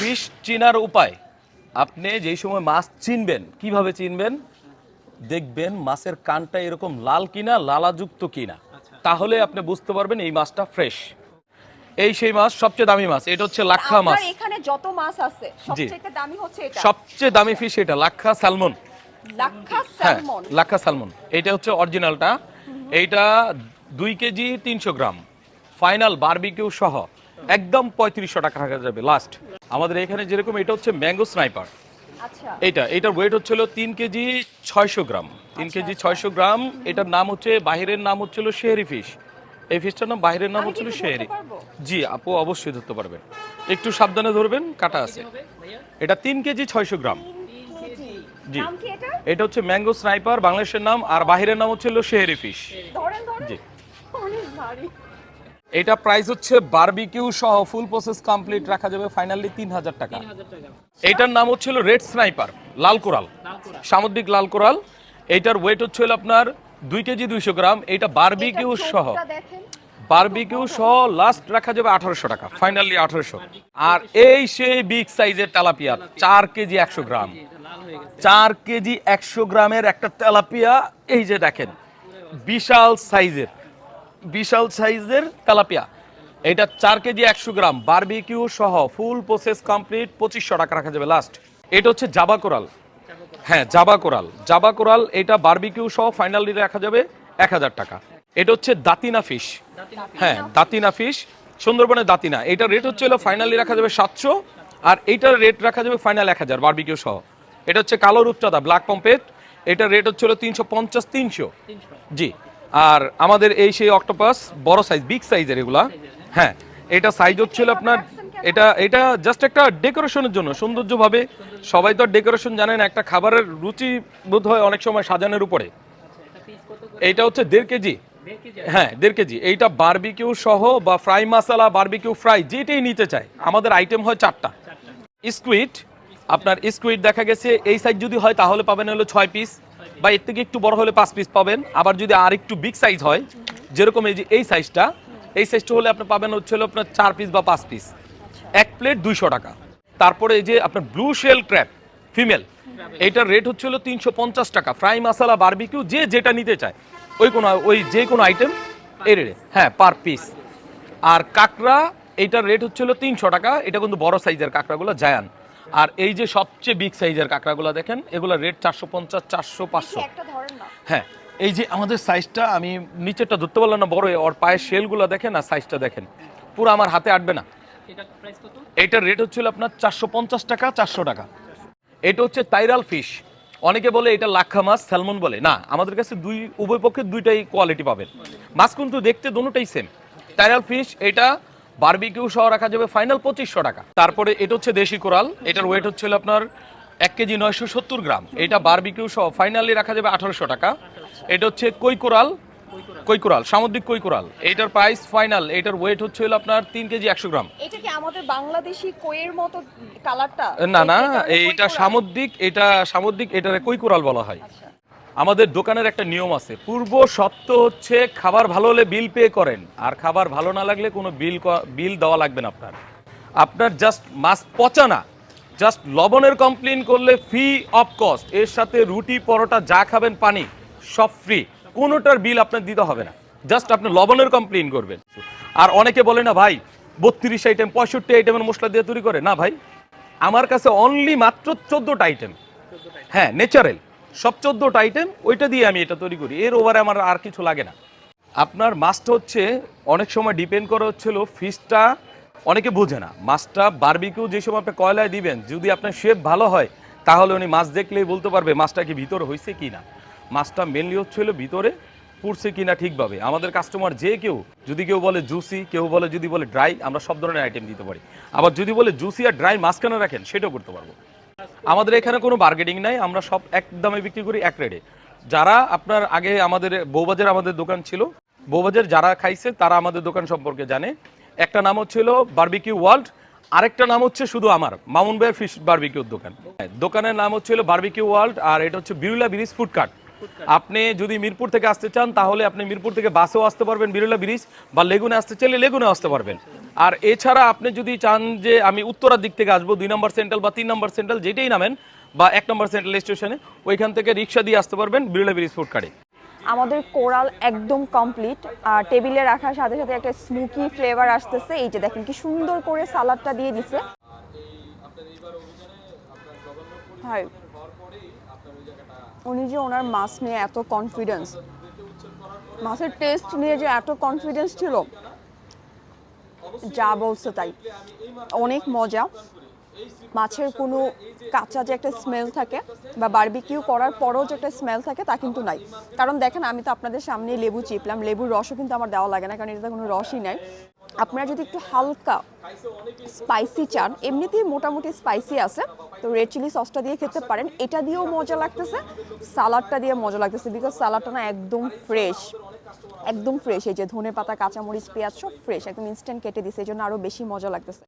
Fish চিনার উপায়। আপনি যেই সময় মাছ চিনবেন কীভাবে চিনবেন? দেখবেন মাছের কানটা এরকম লাল কিনা লালাযুক্ত কিনা। তাহলে আপনি বুঝতে পারবেন এই মাছটা ফ্রেশ। এই সেই মাছ সবচেয়ে দামি মাছ এটা হচ্ছে লাক্ষা মাছ। এখানে যত মাছ আছে সবচেয়ে দামি হচ্ছে এটা। সবচেয়ে দামি ফিশ এটা লাক্ষা স্যালমন। লাক্ষা হ্যাঁ স্যালমন। লাক্ষা স্যালমন। এটা হচ্ছে অরিজিনালটা। এইটা দুই কেজি তিনশো গ্রাম। ফাইনাল বারবিকিউ সহ। একদম পঁয়ত্রিশশো টাকা রাখা যাবে লাস্ট আমাদের এখানে যেরকম এটা হচ্ছে ম্যাঙ্গো স্নাইপার আচ্ছা। এইটা এটার ওয়েট হচ্ছিল তিন কেজি ছয়শো গ্রাম। তিন কেজি ছয়শো গ্রাম এটার নাম হচ্ছে বাহিরের নাম হচ্ছিল শেহরি ফিশ এই ফিশটার নাম বাহিরের নাম হচ্ছিল শেহরি জি আপু অবশ্যই ধরতে পারবেন। একটু সাবধানে ধরবেন কাটা আছে। এটা তিন কেজি ছয়শো গ্রাম। জি। এটা এটা হচ্ছে ম্যাঙ্গো স্নাইপার বাংলাদেশের নাম আর বাহিরের নাম হচ্ছিল শেহরি ফিশ জি। এটা প্রাইস হচ্ছে বারবিকিউ সহ ফুল প্রসেস কমপ্লিট রাখা যাবে ফাইনালি তিন হাজার টাকা। এইটার নাম হচ্ছিল রেড স্নাইপার লাল কোরাল। সামুদ্রিক লাল কোরাল। এইটার ওয়েট হচ্ছিল আপনার দুই কেজি দুইশো গ্রাম। এটা বারবিকিউ সহ। বারবিকিউ সহ লাস্ট রাখা যাবে আঠারোশো টাকা ফাইনালি আঠারোশো। আর এই সেই বিগ সাইজের তেলাপিয়া চার কেজি একশো গ্রাম। চার কেজি একশো গ্রামের একটা তেলাপিয়া এই যে দেখেন বিশাল সাইজের বিশাল সাইজের তেলাপিয়া। এটা চার কেজি একশো গ্রাম। বারবিকিউ সহ ফুল প্রসেস কমপ্লিট, পঁচিশশো টাকা রাখা যাবে লাস্ট। এটা হচ্ছে জাবা কোরাল। হ্যাঁ জাবা কোরাল। জাবা কোরাল, এটা বারবিকিউ সহ ফাইনালি রাখা যাবে এক হাজার টাকা। এটা হচ্ছে দাতিনা ফিশ হ্যাঁ দাতিনা ফিশ সুন্দরবনের দাতিনা। এটা রেট হচ্ছে ফাইনালি রাখা যাবে সাতশো, আর এইটার রেট রাখা যাবে ফাইনাল এক হাজার বারবিকিউ সহ। এটা হচ্ছে কালো রূপচাঁদা ব্ল্যাক পম্পেট এটার রেট হচ্ছে তিনশো পঞ্চাশ, তিনশো। জি। আর আমাদের এই সেই অক্টোপাস বড় সাইজ বিগ সাইজের এগুলা। হ্যাঁ এটা সাইজ হচ্ছিল আপনার, এটা এটা জাস্ট একটা ডেকোরেশনের জন্য, সৌন্দর্যভাবে। সবাই তো ডেকোরেশন জানেন একটা খাবারের রুচি বোধ হয় অনেক সময় সাজানোর উপরে। এইটা হচ্ছে দেড় কেজি। হ্যাঁ দেড় কেজি। এইটা বার্বিকিউ সহ বা ফ্রাই মশলা বারবিকিউ ফ্রাই যেটাই নিতে চায়, আমাদের আইটেম হয় চারটা। স্কুইড আপনার স্কুইড দেখা গেছে, এই সাইজ যদি হয় তাহলে পাবেন হলো ছয় পিস বা এর থেকে একটু বড় হলে পাঁচ পিস পাবেন। আবার যদি আর একটু বিগ সাইজ হয়, যেরকম এই যে এই সাইজটা এই সাইজটা হলে আপনি পাবেন হচ্ছে হলো আপনার চার পিস বা পাঁচ পিস এক প্লেট দুইশো টাকা। তারপরে এই যে আপনার ব্লু শেল ক্র্যাপ ফিমেল এইটার রেট হচ্ছে হলো তিনশো পঞ্চাশ টাকা। ফ্রাই মশলা বারবিকিউ যে যেটা নিতে চায়, ওই কোনো, ওই যে কোনো আইটেম এর হ্যাঁ পার পিস আর কাঁকড়া, এইটার রেট হচ্ছে হলো তিনশো টাকা। এটা কিন্তু বড় সাইজের কাঁকড়াগুলো, জায়ান। আর এই যে সবচেয়ে বিগ সাইজের কাঁকড়াগুলো দেখেন এগুলো রেট চারশো পঞ্চাশ চারশো পাঁচশো। কি একটা ধরেন না। হ্যাঁ এই যে আমাদের সাইজটা আমি নিচেরটা ধরতে পারলাম না বড় ওর পায়ের শেলগুলো দেখেন আর সাইজটা দেখেন। পুরো আমার হাতে আটবে না। এটার রেট হচ্ছিল আপনার চারশো পঞ্চাশ টাকা চারশো টাকা। এটা হচ্ছে তাইরাল ফিশ অনেকে বলে এটা লাক্ষা মাছ স্যালমন বলে। না আমাদের কাছে দুই উভয় পক্ষে দুইটাই কোয়ালিটি পাবেন। মাছ কিন্তু দেখতে দুটোটাই সেম তাইরাল ফিশ এটা বারবিকিউ সহ রাখা যাবে ফাইনাল পঁচিশশো টাকা। তারপরে এটা হচ্ছে দেশি কোরাল। এটার ওয়েট হচ্ছিল আপনার এক কেজি নয়শো সত্তর গ্রাম। এটা বারবিকিউ সহ ফাইনালি রাখা যাবে আঠারোশো টাকা। এটা হচ্ছে কই কোরাল? কৈকুরাল সামুদ্রিক কৈকুরাল এইটার প্রাইস ফাইনাল এটার ওয়েট হচ্ছে হলো আপনার তিন কেজি একশো গ্রাম। এটা কি আমাদের বাংলাদেশি কোয়ের মতো কালারটা না না এটা এইটা? সামুদ্রিক এটা সামুদ্রিক এটার কৈকুরাল বলা হয়। আচ্ছা। আমাদের দোকানের একটা নিয়ম আছে, পূর্ব সত্য হচ্ছে খাবার ভালো হলে বিল পে করেন, আর খাবার ভালো না লাগলে কোনো বিল বিল দেওয়া লাগবে না আপনার। আপনার জাস্ট মাছ পচা না জাস্ট লবণের কমপ্লেন করলে ফ্রি অফ কস্ট এর সাথে রুটি, পরোটা, যা খাবেন পানি, সব ফ্রি কোনোটার বিল আপনার দিতে হবে না জাস্ট আপনি লবণের কমপ্লেন করবেন। আর অনেকে বলে না, ভাই, বত্রিশ আইটেম পঁয়ষট্টি আইটেমের মশলা দিয়ে তৈরি করে। না ভাই, আমার কাছে অনলি মাত্র চোদ্দোটা আইটেম হ্যাঁ ন্যাচারাল সব চোদ্দোটা আইটেম ওইটা দিয়ে আমি এটা তৈরি করি। এর ওভারে আমার আর কিছু লাগে না। আপনার মাছটা হচ্ছে, অনেক সময় ডিপেন্ড করে হচ্ছিল ফিশটা অনেকে বোঝে না। মাছটা বারবিকিউ যে সময় আপনি কয়লায় দিবেন, যদি আপনার শেপ ভালো হয়, তাহলে উনি মাছ দেখলেই বলতে পারবে মাছটা কি ভিতরে হয়েছে কি না। মাছটা মেনলি হচ্ছিল ভিতরে, পুড়ছে কিনা ঠিকভাবে। আমাদের কাস্টমার যে কেউ, যদি কেউ বলে জুসি কেউ বলে, যদি বলে ড্রাই আমরা সব ধরনের আইটেম দিতে পারি। আবার যদি বলে জুসি আর ড্রাই মাঝখানে রাখেন, সেটাও করতে পারব। আমাদের এখানে কোনো বার্গেনিং নাই, আমরা সব এক দামে বিক্রি করি এক রেটে যারা আপনার আগে আমাদের বৌবাজার আমাদের দোকান ছিল বৌবাজার যারা খাইছে তারা আমাদের দোকান সম্পর্কে জানে। একটা নাম হচ্ছিল বার্বিকিউ ওয়ার্ল্ড আরেকটা নাম হচ্ছে শুধু আমার, মামুন ভাইয়ের ফিশ বার্বিকিউর দোকান। দোকানের নাম হচ্ছিল বার্বিকিউ ওয়ার্ল্ড আর এটা হচ্ছে বিরুলা ব্রিজ ফুড কার্ট আপনি যদি মিরপুর থেকে আসতে চান তাহলে আপনি মিরপুর থেকে বাসেও আসতে পারবেন বিরলা ব্রিজ বা লেগুনে আসতে চাইলে লেগুনে আসতে পারবেন। আর এছাড়া আপনি যদি চান যে আমি উত্তরার দিক থেকে আসব দুই নম্বর সেন্ট্রাল বা তিন নম্বর সেন্ট্রাল যেটাই নামেন বা এক নম্বর সেন্ট্রাল স্টেশনে ওইখান থেকে রিক্সা দিয়ে আসতে পারবেন বিরলা ব্রিজ ফুড কার্ডে আমাদের কোরাল একদম কমপ্লিট আর টেবিলে রাখার সাথে সাথে একটা স্মোকি ফ্লেভার আসতেছে। এই যে দেখেন কি সুন্দর করে সালাডটা দিয়ে দিছে। হাই উনি যে ওনার মাছ নিয়ে এত কনফিডেন্স মাছের টেস্ট নিয়ে যে এত কনফিডেন্স ছিল। যা বলছে তাই। অনেক মজা। মাছের কোনো কাঁচা যে একটা স্মেল থাকে বা বারবিকিউ করার পরও যে একটা স্মেল থাকে তা কিন্তু নাই। কারণ দেখেন, আমি তো আপনাদের সামনে লেবু চিপলাম। লেবুর রসও কিন্তু আমার দেওয়া লাগে না, কারণ এটাতে কোনো রসই নাই। আপনারা যদি একটু হালকা স্পাইসি চান, এমনিতেই মোটামুটি স্পাইসি আছে। তো রেড চিলি সসটা দিয়ে খেতে পারেন। এটা দিয়েও মজা লাগতেছে সালাডটা দিয়ে মজা লাগতেছে বিকজ সালাডটা না একদম ফ্রেশ একদম ফ্রেশ এই যে ধনে পাতা কাঁচামরিচ, পেঁয়াজ সব ফ্রেশ একদম ইনস্ট্যান্ট কেটে দিছে এই জন্য আরও বেশি মজা লাগতেছে।